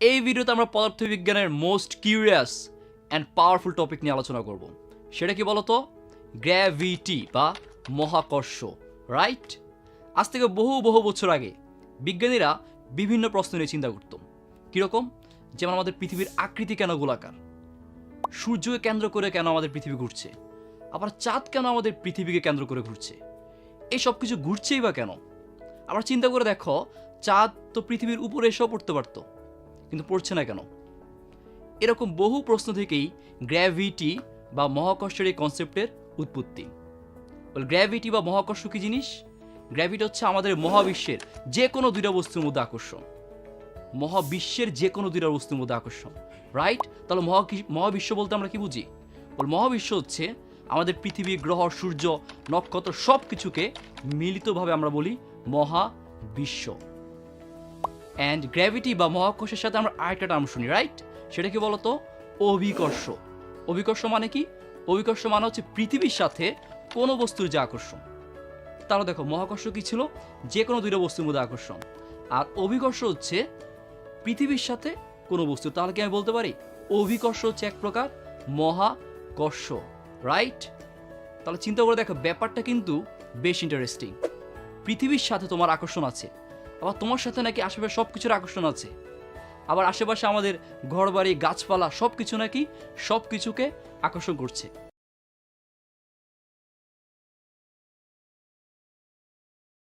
এই ভিডিওতে আমরা পদার্থবিজ্ঞানের most curious and powerful topic নিয়ে আলোচনা করব। সেটা কি বলতো? গ্র্যাভিটি বা মহাকর্ষ রাইট আজ থেকে বহু বহু বছর আগে বিজ্ঞানীরা বিভিন্ন প্রশ্ন নিয়ে চিন্তা করত। কীরকম? যেমন আমাদের পৃথিবীর আকৃতি কেন গোলাকার? সূর্যকে কেন্দ্র করে কেন আমাদের পৃথিবী ঘুরছে? আবার চাঁদ কেন আমাদের পৃথিবীকে কেন্দ্র করে ঘুরছে? এই সব কিছু ঘুরছেই বা কেন? আবার চিন্তা করে দেখো, চাঁদ তো পৃথিবীর উপরে এসেও পড়তে পারতো। কিন্তু পড়ছে না কেন? এরকম বহু প্রশ্ন থেকেই গ্র্যাভিটি বা মহাকর্ষের এই কনসেপ্টের উৎপত্তি। গ্র্যাভিটি বা মহাকর্ষ কি জিনিস? গ্র্যাভিটি হচ্ছে আমাদের মহাবিশ্বের যে কোনো দুইটা বস্তুর মধ্যে আকর্ষণ। মহাবিশ্বের যে কোনো দুইটা বস্তুর মধ্যে আকর্ষণ। রাইট তাহলে মহা মহাবিশ্ব বলতে আমরা কি বুঝি? বল মহাবিশ্ব হচ্ছে আমাদের পৃথিবী, গ্রহ, সূর্য, নক্ষত্র সব কিছুকে মিলিতভাবে আমরা বলি মহাবিশ্ব। অ্যান্ড গ্র্যাভিটি বা মহাকর্ষের সাথে আমরা আরেকটা টার্ম শুনি রাইট সেটা কি বলতো? অভিকর্ষ। অভিকর্ষ মানে কি? অভিকর্ষ মানে হচ্ছে পৃথিবীর সাথে কোনো বস্তুর যে আকর্ষণ। তাহলে দেখো, মহাকর্ষ কি ছিল? যে কোনো দুইটা বস্তুর মধ্যে আকর্ষণ। আর অভিকর্ষ হচ্ছে পৃথিবীর সাথে কোনো বস্তু। তাহলে কি আমি বলতে পারি? অভিকর্ষ হচ্ছে এক প্রকার মহাকর্ষ রাইট তাহলে চিন্তা করে দেখো, ব্যাপারটা কিন্তু বেশ ইন্টারেস্টিং পৃথিবীর সাথে তোমার আকর্ষণ আছে। আবার তোমার সাথে নাকি আশেপাশে সব কিছুর আকর্ষণ আছে। আবার আশেপাশে আমাদের ঘরবাড়ি, গাছপালা সব কিছু নাকি সব কিছুকে আকর্ষণ করছে।